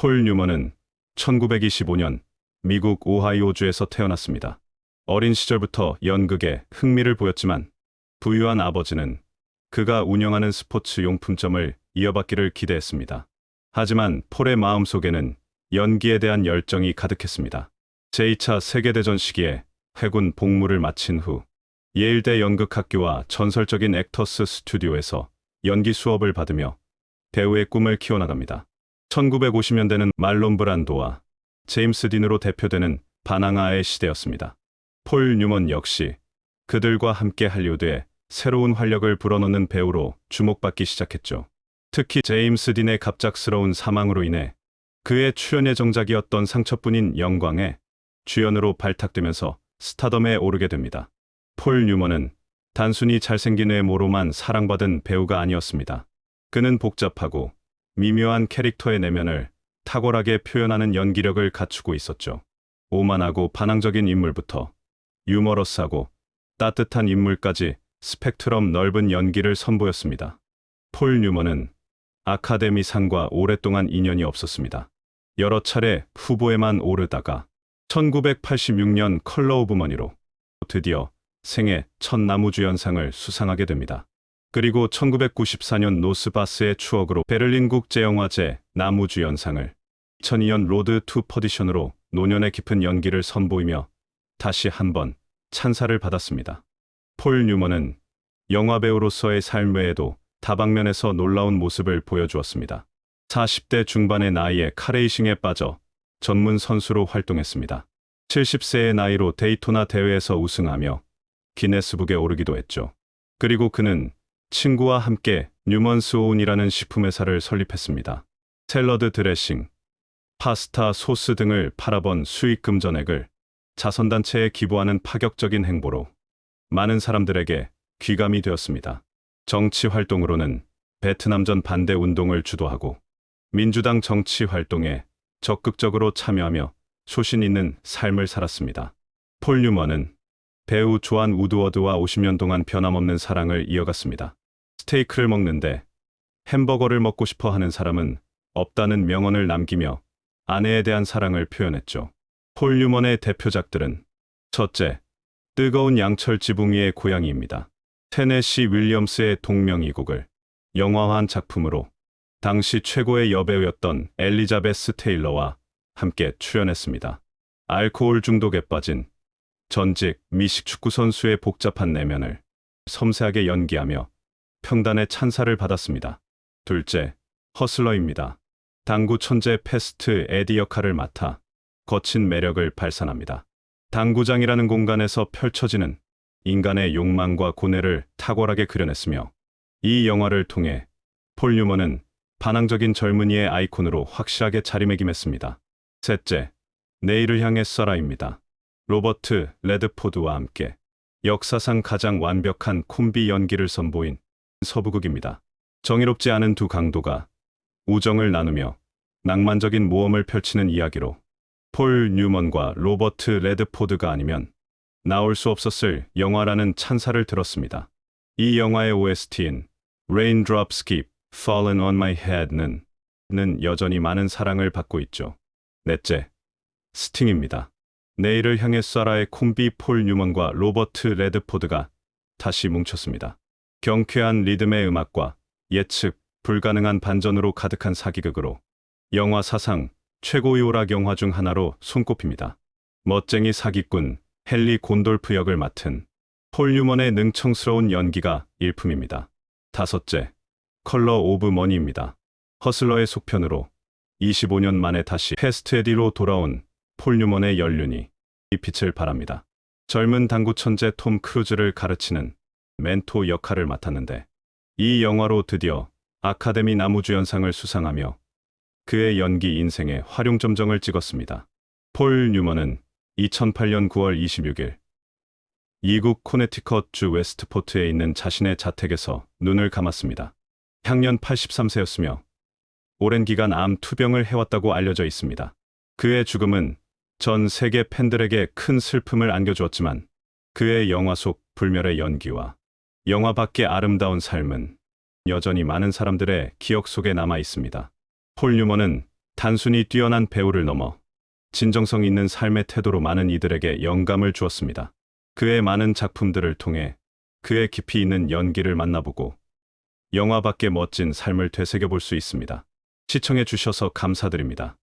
폴 뉴먼은 1925년 미국 오하이오주에서 태어났습니다. 어린 시절부터 연극에 흥미를 보였지만 부유한 아버지는 그가 운영하는 스포츠 용품점을 이어받기를 기대했습니다. 하지만 폴의 마음속에는 연기에 대한 열정이 가득했습니다. 제2차 세계대전 시기에 해군 복무를 마친 후 예일대 연극학교와 전설적인 액터스 스튜디오에서 연기 수업을 받으며 배우의 꿈을 키워나갑니다. 1950년대는 말론 브란도와 제임스 딘으로 대표되는 반항아의 시대였습니다. 폴 뉴먼 역시 그들과 함께 할리우드에 새로운 활력을 불어넣는 배우로 주목받기 시작했죠. 특히 제임스 딘의 갑작스러운 사망으로 인해 그의 출연의 정작이었던 상처뿐인 영광에 주연으로 발탁되면서 스타덤에 오르게 됩니다. 폴 뉴먼은 단순히 잘생긴 외모로만 사랑받은 배우가 아니었습니다. 그는 복잡하고 미묘한 캐릭터의 내면을 탁월하게 표현하는 연기력을 갖추고 있었죠. 오만하고 반항적인 인물부터 유머러스하고 따뜻한 인물까지 스펙트럼 넓은 연기를 선보였습니다. 폴 뉴먼은 아카데미상과 오랫동안 인연이 없었습니다. 여러 차례 후보에만 오르다가 1986년 컬러 오브 머니로 드디어 생애 첫 나무주연상을 수상하게 됩니다. 그리고 1994년 노스바스의 추억으로 베를린 국제영화제 나무주연상을 2002년 로드 투 퍼디션으로 노년의 깊은 연기를 선보이며 다시 한 번 찬사를 받았습니다. 폴 뉴먼은 영화배우로서의 삶 외에도 다방면에서 놀라운 모습을 보여주었습니다. 40대 중반의 나이에 카레이싱에 빠져 전문 선수로 활동했습니다. 70세의 나이로 데이토나 대회에서 우승하며 기네스북에 오르기도 했죠. 그리고 그는 친구와 함께 뉴먼스 오운이라는 식품회사를 설립했습니다. 샐러드 드레싱, 파스타 소스 등을 팔아본 수익금 전액을 자선단체에 기부하는 파격적인 행보로 많은 사람들에게 귀감이 되었습니다. 정치 활동으로는 베트남 전 반대 운동을 주도하고 민주당 정치 활동에 적극적으로 참여하며 소신 있는 삶을 살았습니다. 폴 뉴먼은 배우 조안 우드워드와 50년 동안 변함없는 사랑을 이어갔습니다. 스테이크를 먹는데 햄버거를 먹고 싶어 하는 사람은 없다는 명언을 남기며 아내에 대한 사랑을 표현했죠. 폴 뉴먼의 대표작들은 첫째, 뜨거운 양철 지붕 위의 고양이입니다. 테네시 윌리엄스의 동명이곡을 영화화한 작품으로 당시 최고의 여배우였던 엘리자베스 테일러와 함께 출연했습니다. 알코올 중독에 빠진 전직 미식 축구 선수의 복잡한 내면을 섬세하게 연기하며 평단의 찬사를 받았습니다. 둘째, 허슬러입니다. 당구 천재 패스트 에디 역할을 맡아 거친 매력을 발산합니다. 당구장이라는 공간에서 펼쳐지는 인간의 욕망과 고뇌를 탁월하게 그려냈으며 이 영화를 통해 폴 뉴먼은 반항적인 젊은이의 아이콘으로 확실하게 자리매김했습니다. 셋째, 내일을 향해 써라입니다. 로버트 레드포드와 함께 역사상 가장 완벽한 콤비 연기를 선보인 서부극입니다. 정의롭지 않은 두 강도가 우정을 나누며 낭만적인 모험을 펼치는 이야기로 폴 뉴먼과 로버트 레드포드가 아니면 나올 수 없었을 영화라는 찬사를 들었습니다. 이 영화의 OST인 Raindrops Keep Fallen on My Head는 는 여전히 많은 사랑을 받고 있죠. 넷째, 스팅입니다. 내일을 향해 쏴라의 콤비 폴 뉴먼과 로버트 레드포드가 다시 뭉쳤습니다. 경쾌한 리듬의 음악과 예측 불가능한 반전으로 가득한 사기극으로 영화 사상 최고의 오락 영화 중 하나로 손꼽힙니다. 멋쟁이 사기꾼 헨리 곤돌프 역을 맡은 폴 뉴먼의 능청스러운 연기가 일품입니다. 다섯째, 컬러 오브 머니입니다. 허슬러의 속편으로 25년 만에 다시 패스트에디로 돌아온 폴 뉴먼의 연륜이 이 빛을 발합니다. 젊은 당구 천재 톰 크루즈를 가르치는 멘토 역할을 맡았는데 이 영화로 드디어 아카데미 나무주연상을 수상하며 그의 연기 인생에 활용점정을 찍었습니다. 폴 뉴먼은 2008년 9월 26일 이국 코네티컷 주 웨스트포트에 있는 자신의 자택에서 눈을 감았습니다. 향년 83세였으며 오랜 기간 암 투병을 해왔다고 알려져 있습니다. 그의 죽음은 전 세계 팬들에게 큰 슬픔을 안겨주었지만 그의 영화 속 불멸의 연기와 영화 밖의 아름다운 삶은 여전히 많은 사람들의 기억 속에 남아 있습니다. 폴 뉴먼은 단순히 뛰어난 배우를 넘어 진정성 있는 삶의 태도로 많은 이들에게 영감을 주었습니다. 그의 많은 작품들을 통해 그의 깊이 있는 연기를 만나보고 영화 밖의 멋진 삶을 되새겨볼 수 있습니다. 시청해 주셔서 감사드립니다.